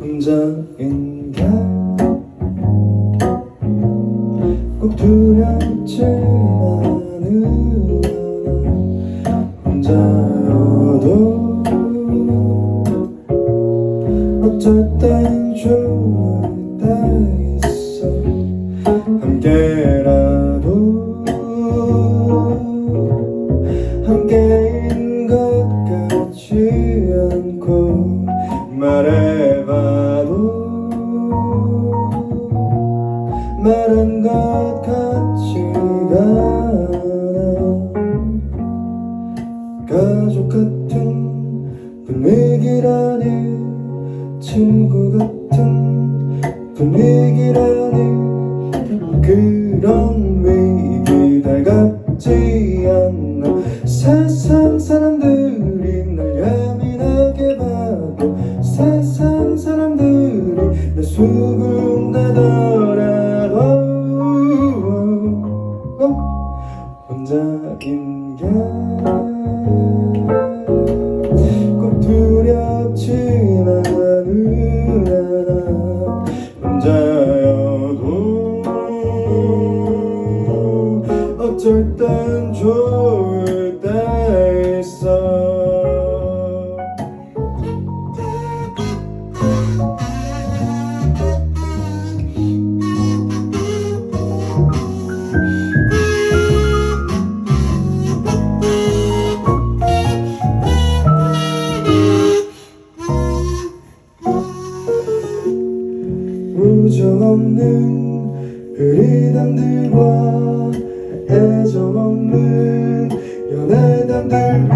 혼자인가 꼭 두렵지 않으나. 혼자여도 어쩔 땐 좋을 때 함께라도 함께인 것 같지 않고 말해봐도 말한 것 같지가 않아. 가족 같은 분위기라니 친구 같은 분위기라니 그런 위기 달갑지 않나 세상 사람들이 날 예민하게 봐도 세상 사람들이 날 수군대더라도 어? 혼자인가 어쩔 땐 좋을 때 있어. 우정 없는 흐리담들과 애정 없는 연애담들과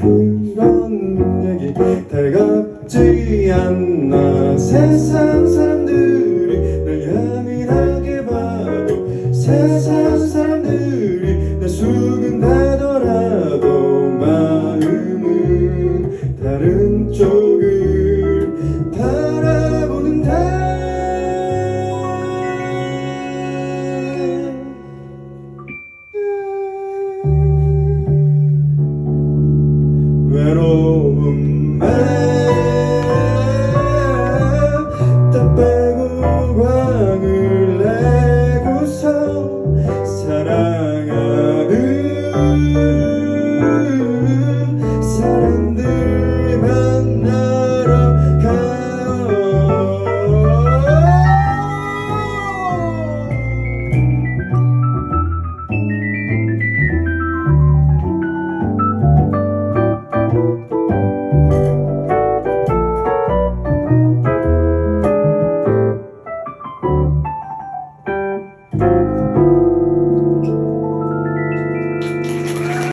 그런 얘기. 달갑지 않나 세상 사람들이 날 예민하게 봐도 세상 사람들이 날 수근대더라도 마음은 다른 쪽